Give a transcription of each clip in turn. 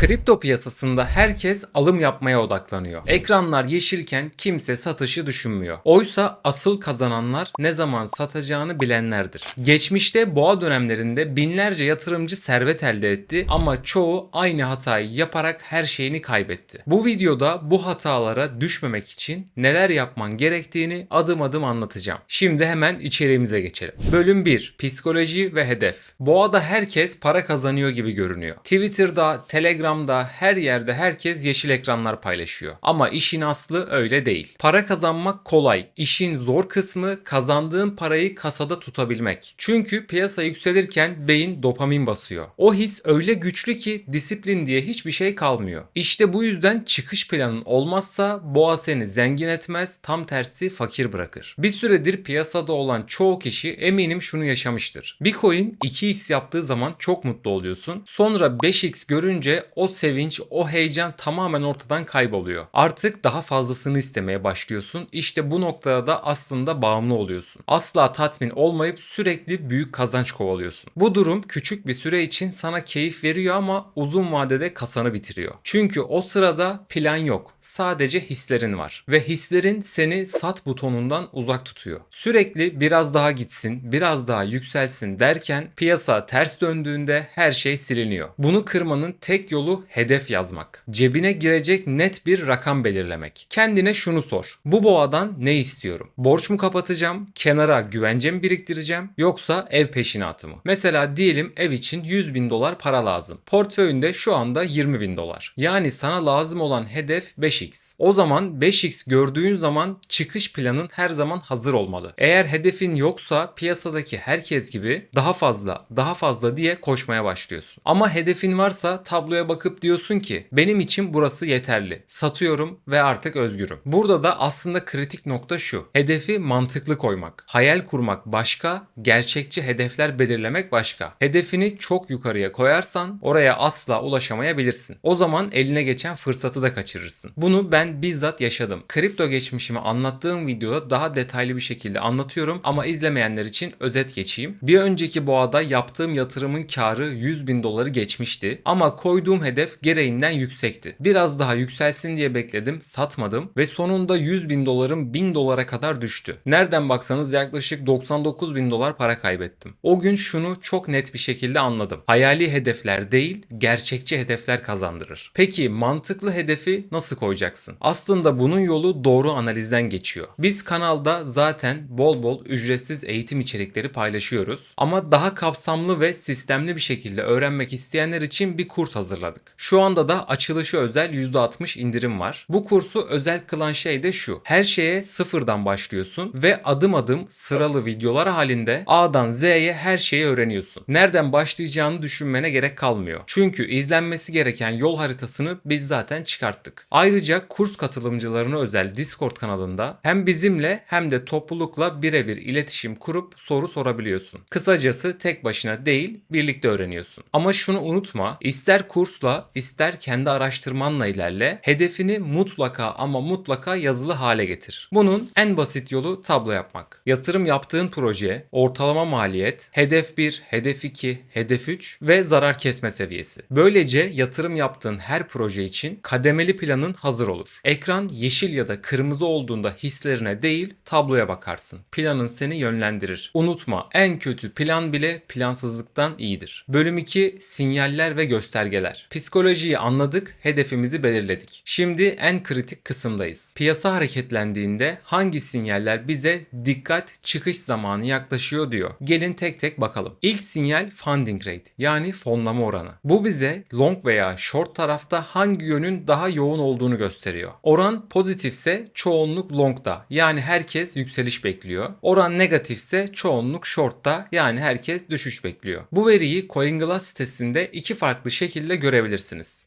Kripto piyasasında herkes alım yapmaya odaklanıyor. Ekranlar yeşilken kimse satışı düşünmüyor. Oysa asıl kazananlar ne zaman satacağını bilenlerdir. Geçmişte boğa dönemlerinde binlerce yatırımcı servet elde etti ama çoğu aynı hatayı yaparak her şeyini kaybetti. Bu videoda bu hatalara düşmemek için neler yapman gerektiğini adım adım anlatacağım. Şimdi hemen içeriğimize geçelim. Bölüm 1. Psikoloji ve hedef. Boğada herkes para kazanıyor gibi görünüyor. Twitter'da, Telegram'da, her yerde herkes yeşil ekranlar paylaşıyor. Ama işin aslı öyle değil. Para kazanmak kolay. İşin zor kısmı kazandığın parayı kasada tutabilmek. Çünkü piyasa yükselirken beyin dopamin basıyor. O his öyle güçlü ki disiplin diye hiçbir şey kalmıyor. İşte bu yüzden çıkış planın olmazsa boğa seni zengin etmez, tam tersi fakir bırakır. Bir süredir piyasada olan çoğu kişi eminim şunu yaşamıştır. Bitcoin 2x yaptığı zaman çok mutlu oluyorsun. Sonra 5x görünce o sevinç, o heyecan tamamen ortadan kayboluyor. Artık daha fazlasını istemeye başlıyorsun. İşte bu noktada da aslında bağımlı oluyorsun. Asla tatmin olmayıp sürekli büyük kazanç kovalıyorsun. Bu durum küçük bir süre için sana keyif veriyor ama uzun vadede kasanı bitiriyor. Çünkü o sırada plan yok. Sadece hislerin var. Ve hislerin seni sat butonundan uzak tutuyor. Sürekli biraz daha gitsin, biraz daha yükselsin derken piyasa ters döndüğünde her şey siliniyor. Bunu kırmanın tek yolu hedef yazmak. Cebine girecek net bir rakam belirlemek. Kendine şunu sor. Bu boğadan ne istiyorum? Borç mu kapatacağım? Kenara güvence mi biriktireceğim? Yoksa ev peşinatı mı? Mesela diyelim ev için 100 bin dolar para lazım. Portföyünde şu anda 20 bin dolar. Yani sana lazım olan hedef 5x. O zaman 5x gördüğün zaman çıkış planın her zaman hazır olmalı. Eğer hedefin yoksa piyasadaki herkes gibi daha fazla, daha fazla diye koşmaya başlıyorsun. Ama hedefin varsa tabloya bakıp diyorsun ki benim için burası yeterli. Satıyorum ve artık özgürüm. Burada da aslında kritik nokta şu. Hedefi mantıklı koymak. Hayal kurmak başka, gerçekçi hedefler belirlemek başka. Hedefini çok yukarıya koyarsan oraya asla ulaşamayabilirsin. O zaman eline geçen fırsatı da kaçırırsın. Bunu ben bizzat yaşadım. Kripto geçmişimi anlattığım videoda daha detaylı bir şekilde anlatıyorum ama izlemeyenler için özet geçeyim. Bir önceki boğada yaptığım yatırımın karı 100 bin doları geçmişti ama koyduğum hedef gereğinden yüksekti. Biraz daha yükselsin diye bekledim, satmadım ve sonunda 100 bin dolarım 1000 dolara kadar düştü. Nereden baksanız yaklaşık 99 bin dolar para kaybettim. O gün şunu çok net bir şekilde anladım. Hayali hedefler değil, gerçekçi hedefler kazandırır. Peki mantıklı hedefi nasıl koyacaksın? Aslında bunun yolu doğru analizden geçiyor. Biz kanalda zaten bol bol ücretsiz eğitim içerikleri paylaşıyoruz. Ama daha kapsamlı ve sistemli bir şekilde öğrenmek isteyenler için bir kurs hazırladık. Şu anda da açılışı özel %60 indirim var. Bu kursu özel kılan şey de şu. Her şeye sıfırdan başlıyorsun ve adım adım sıralı videolar halinde A'dan Z'ye her şeyi öğreniyorsun. Nereden başlayacağını düşünmene gerek kalmıyor. Çünkü izlenmesi gereken yol haritasını biz zaten çıkarttık. Ayrıca kurs katılımcılarına özel Discord kanalında hem bizimle hem de toplulukla birebir iletişim kurup soru sorabiliyorsun. Kısacası tek başına değil birlikte öğreniyorsun. Ama şunu unutma ister kursla ister kendi araştırmanla ilerle hedefini mutlaka ama mutlaka yazılı hale getir. Bunun en basit yolu tablo yapmak. Yatırım yaptığın proje, ortalama maliyet, hedef 1, hedef 2, hedef 3 ve zarar kesme seviyesi. Böylece yatırım yaptığın her proje için kademeli planın hazır olur. Ekran yeşil ya da kırmızı olduğunda hislerine değil tabloya bakarsın. Planın seni yönlendirir. Unutma en kötü plan bile plansızlıktan iyidir. Bölüm 2 sinyaller ve göstergeler. Psikolojiyi anladık, hedefimizi belirledik. Şimdi en kritik kısımdayız. Piyasa hareketlendiğinde hangi sinyaller bize dikkat çıkış zamanı yaklaşıyor diyor. Gelin tek tek bakalım. İlk sinyal funding rate yani fonlama oranı. Bu bize long veya short tarafta hangi yönün daha yoğun olduğunu gösteriyor. Oran pozitifse çoğunluk longda yani herkes yükseliş bekliyor. Oran negatifse çoğunluk short'ta yani herkes düşüş bekliyor. Bu veriyi CoinGlass sitesinde iki farklı şekilde görebilirsiniz.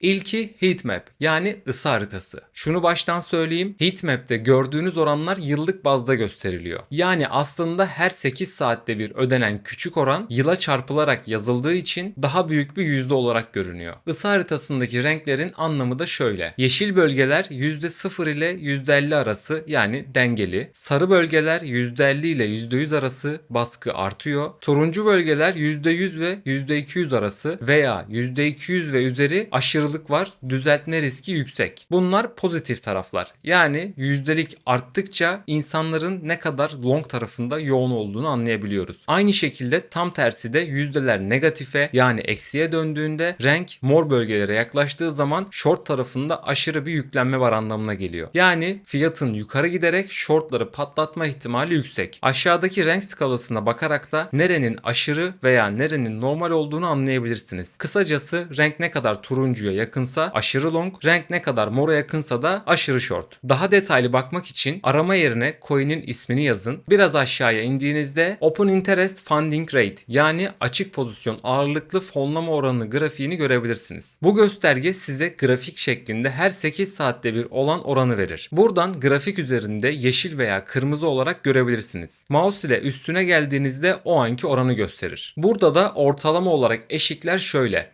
İlki heatmap yani ısı haritası. Şunu baştan söyleyeyim. Heatmap'te gördüğünüz oranlar yıllık bazda gösteriliyor. Yani aslında her 8 saatte bir ödenen küçük oran yıla çarpılarak yazıldığı için daha büyük bir yüzde olarak görünüyor. Isı haritasındaki renklerin anlamı da şöyle. Yeşil bölgeler %0 ile %50 arası yani dengeli. Sarı bölgeler %50 ile %100 arası baskı artıyor. Turuncu bölgeler %100 ve %200 arası veya %200 ve üzeri aşırılık var, düzeltme riski yüksek. Bunlar pozitif taraflar. Yani yüzdelik arttıkça insanların ne kadar long tarafında yoğun olduğunu anlayabiliyoruz. Aynı şekilde tam tersi de yüzdeler negatife yani eksiye döndüğünde renk mor bölgelere yaklaştığı zaman short tarafında aşırı bir yüklenme var anlamına geliyor. Yani fiyatın yukarı giderek shortları patlatma ihtimali yüksek. Aşağıdaki renk skalasına bakarak da nerenin aşırı veya nerenin normal olduğunu anlayabilirsiniz. Kısacası renk ne kadar turuncuya yakınsa aşırı long, renk ne kadar mora yakınsa da aşırı short. Daha detaylı bakmak için arama yerine coin'in ismini yazın. Biraz aşağıya indiğinizde Open Interest Funding Rate yani açık pozisyon ağırlıklı fonlama oranı grafiğini görebilirsiniz. Bu gösterge size grafik şeklinde her 8 saatte bir olan oranı verir. Buradan grafik üzerinde yeşil veya kırmızı olarak görebilirsiniz. Mouse ile üstüne geldiğinizde o anki oranı gösterir. Burada da ortalama olarak eşikler şöyle.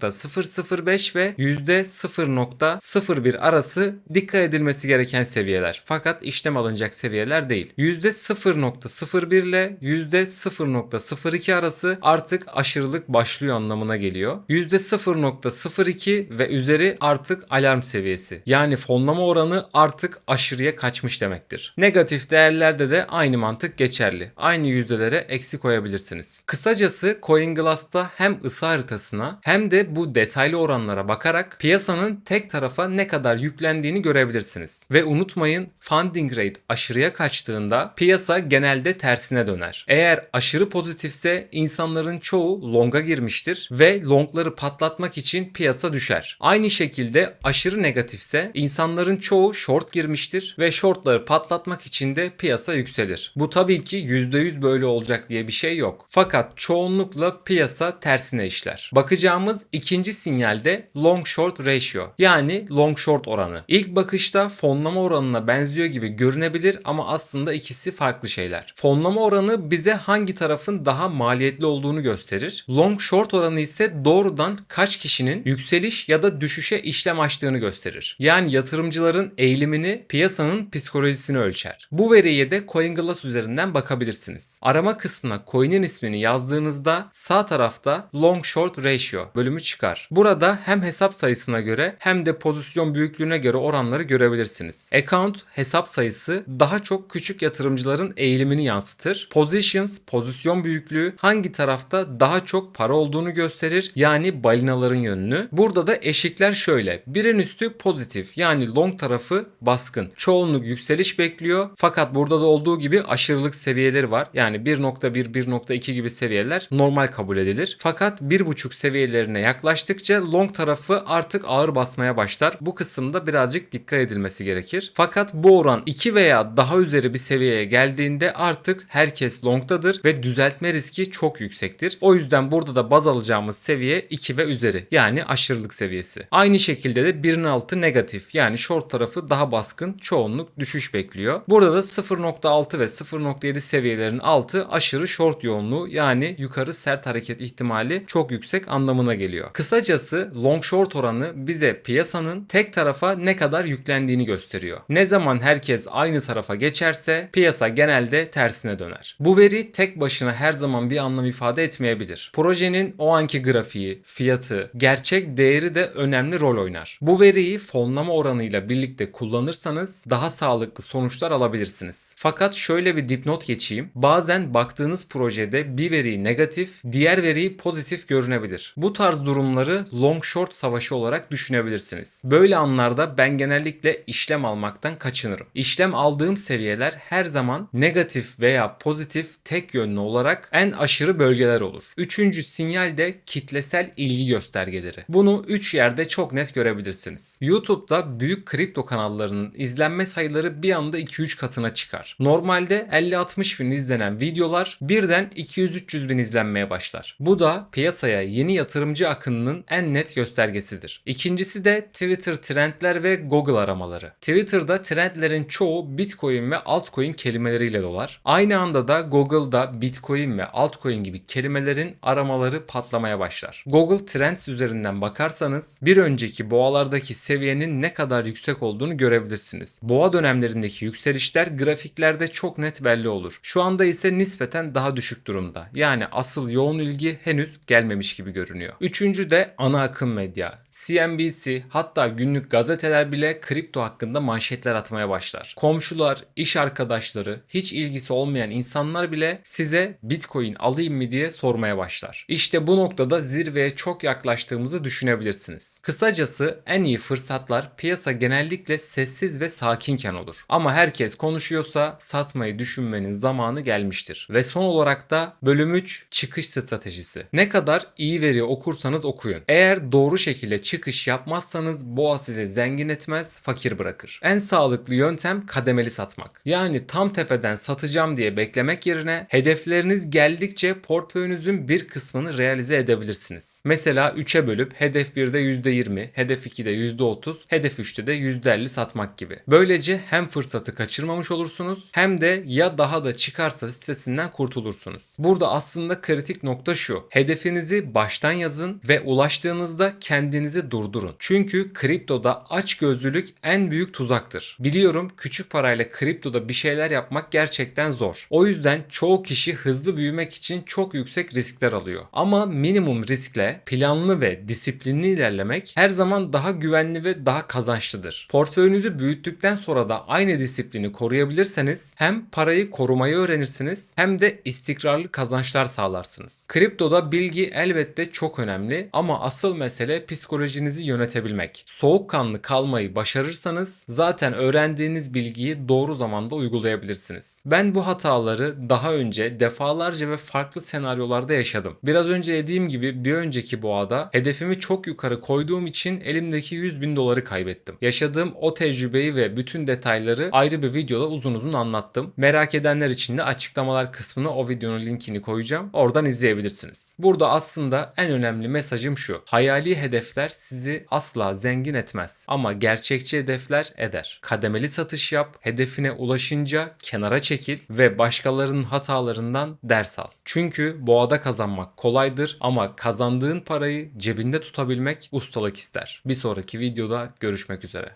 %0.005 ve %0.01 arası dikkat edilmesi gereken seviyeler. Fakat işlem alınacak seviyeler değil. %0.01 ile %0.02 arası artık aşırılık başlıyor anlamına geliyor. %0.02 ve üzeri artık alarm seviyesi. Yani fonlama oranı artık aşırıya kaçmış demektir. Negatif değerlerde de aynı mantık geçerli. Aynı yüzdelere eksi koyabilirsiniz. Kısacası CoinGlass'ta hem ısı haritasına hem de bu detaylı oranlara bakarak piyasanın tek tarafa ne kadar yüklendiğini görebilirsiniz. Ve unutmayın funding rate aşırıya kaçtığında piyasa genelde tersine döner. Eğer aşırı pozitifse insanların çoğu longa girmiştir ve longları patlatmak için piyasa düşer. Aynı şekilde aşırı negatifse insanların çoğu short girmiştir ve shortları patlatmak için de piyasa yükselir. Bu tabii ki %100 böyle olacak diye bir şey yok. Fakat çoğunlukla piyasa tersine işler. Bakacağımız ikinci sinyalde long short ratio yani long short oranı. İlk bakışta fonlama oranına benziyor gibi görünebilir ama aslında ikisi farklı şeyler. Fonlama oranı bize hangi tarafın daha maliyetli olduğunu gösterir. Long short oranı ise doğrudan kaç kişinin yükseliş ya da düşüşe işlem açtığını gösterir. Yani yatırımcıların eğilimini, piyasanın psikolojisini ölçer. Bu veriye de CoinGlass üzerinden bakabilirsiniz. Arama kısmına coin'in ismini yazdığınızda sağ tarafta long short ratio bölümü çıkar. Burada hem hesap sayısına göre hem de pozisyon büyüklüğüne göre oranları görebilirsiniz. Account hesap sayısı daha çok küçük yatırımcıların eğilimini yansıtır. Positions pozisyon büyüklüğü hangi tarafta daha çok para olduğunu gösterir. Yani balinaların yönünü. Burada da eşikler şöyle. Birin üstü pozitif yani long tarafı baskın. Çoğunluk yükseliş bekliyor. Fakat burada da olduğu gibi aşırılık seviyeleri var. Yani 1.1 1.2 gibi seviyeler normal kabul edilir. Fakat 1.5 seviyelerine yaklaştıkça long tarafı artık ağır basmaya başlar. Bu kısımda birazcık dikkat edilmesi gerekir. Fakat bu oran 2 veya daha üzeri bir seviyeye geldiğinde artık herkes longtadır ve düzeltme riski çok yüksektir. O yüzden burada da baz alacağımız seviye 2 ve üzeri yani aşırılık seviyesi. Aynı şekilde de 1'in altı negatif yani short tarafı daha baskın çoğunluk düşüş bekliyor. Burada da 0.6 ve 0.7 seviyelerin altı aşırı short yoğunluğu yani yukarı sert hareket ihtimali çok yüksek anlamına geliyor. Kısacası long short oranı bize piyasanın tek tarafa ne kadar yüklendiğini gösteriyor. Ne zaman herkes aynı tarafa geçerse piyasa genelde tersine döner. Bu veri tek başına her zaman bir anlam ifade etmeyebilir. Projenin o anki grafiği, fiyatı, gerçek değeri de önemli rol oynar. Bu veriyi fonlama oranıyla birlikte kullanırsanız daha sağlıklı sonuçlar alabilirsiniz. Fakat şöyle bir dipnot geçeyim. Bazen baktığınız projede bir veri negatif, diğer veri pozitif görünebilir. Bu tarz durumları long short savaşı olarak düşünebilirsiniz. Böyle anlarda ben genellikle işlem almaktan kaçınırım. İşlem aldığım seviyeler her zaman negatif veya pozitif tek yönlü olarak en aşırı bölgeler olur. Üçüncü sinyal de kitlesel ilgi göstergeleri. Bunu 3 yerde çok net görebilirsiniz. YouTube'da büyük kripto kanallarının izlenme sayıları bir anda 2-3 katına çıkar. Normalde 50-60 bin izlenen videolar birden 200-300 bin izlenmeye başlar. Bu da piyasaya yeni yatırımcı akınının en net göstergesidir. İkincisi de Twitter trendler ve Google aramaları. Twitter'da trendlerin çoğu Bitcoin ve altcoin kelimeleriyle dolar. Aynı anda da Google'da Bitcoin ve altcoin gibi kelimelerin aramaları patlamaya başlar. Google Trends üzerinden bakarsanız bir önceki boğalardaki seviyenin ne kadar yüksek olduğunu görebilirsiniz. Boğa dönemlerindeki yükselişler grafiklerde çok net belli olur. Şu anda ise nispeten daha düşük durumda. Yani asıl yoğun ilgi henüz gelmemiş gibi görünüyor. Üçüncü Üçüncü de ana akım medya. CNBC hatta günlük gazeteler bile kripto hakkında manşetler atmaya başlar. Komşular, iş arkadaşları, hiç ilgisi olmayan insanlar bile size Bitcoin alayım mı diye sormaya başlar. İşte bu noktada zirveye çok yaklaştığımızı düşünebilirsiniz. Kısacası en iyi fırsatlar piyasa genellikle sessiz ve sakinken olur. Ama herkes konuşuyorsa satmayı düşünmenin zamanı gelmiştir. Ve son olarak da bölüm 3 çıkış stratejisi. Ne kadar iyi veri okursanız okuyun. Eğer doğru şekilde çıkış yapmazsanız boğa size zengin etmez, fakir bırakır. En sağlıklı yöntem kademeli satmak. Yani tam tepeden satacağım diye beklemek yerine hedefleriniz geldikçe portföyünüzün bir kısmını realize edebilirsiniz. Mesela 3'e bölüp hedef 1'de %20, hedef 2'de %30, hedef 3'te de %50 satmak gibi. Böylece hem fırsatı kaçırmamış olursunuz hem de ya daha da çıkarsa stresinden kurtulursunuz. Burada aslında kritik nokta şu. Hedefinizi baştan yazın ve ulaştığınızda kendinizi durdurun. Çünkü kriptoda açgözlülük en büyük tuzaktır. Biliyorum küçük parayla kriptoda bir şeyler yapmak gerçekten zor. O yüzden çoğu kişi hızlı büyümek için çok yüksek riskler alıyor. Ama minimum riskle planlı ve disiplinli ilerlemek her zaman daha güvenli ve daha kazançlıdır. Portföyünüzü büyüttükten sonra da aynı disiplini koruyabilirseniz hem parayı korumayı öğrenirsiniz hem de istikrarlı kazançlar sağlarsınız. Kriptoda bilgi elbette çok önemli ama asıl mesele psikolojinizi yönetebilmek. Soğukkanlı kalmayı başarırsanız zaten öğrendiğiniz bilgiyi doğru zamanda uygulayabilirsiniz. Ben bu hataları daha önce defalarca ve farklı senaryolarda yaşadım. Biraz önce dediğim gibi bir önceki boğada hedefimi çok yukarı koyduğum için elimdeki 100 bin doları kaybettim. Yaşadığım o tecrübeyi ve bütün detayları ayrı bir videoda uzun uzun anlattım. Merak edenler için de açıklamalar kısmına o videonun linkini koyacağım. Oradan izleyebilirsiniz. Burada aslında en önemli mesajım şu. Hayali hedefler sizi asla zengin etmez. Ama gerçekçi hedefler eder. Kademeli satış yap, hedefine ulaşınca kenara çekil ve başkalarının hatalarından ders al. Çünkü boğada kazanmak kolaydır ama kazandığın parayı cebinde tutabilmek ustalık ister. Bir sonraki videoda görüşmek üzere.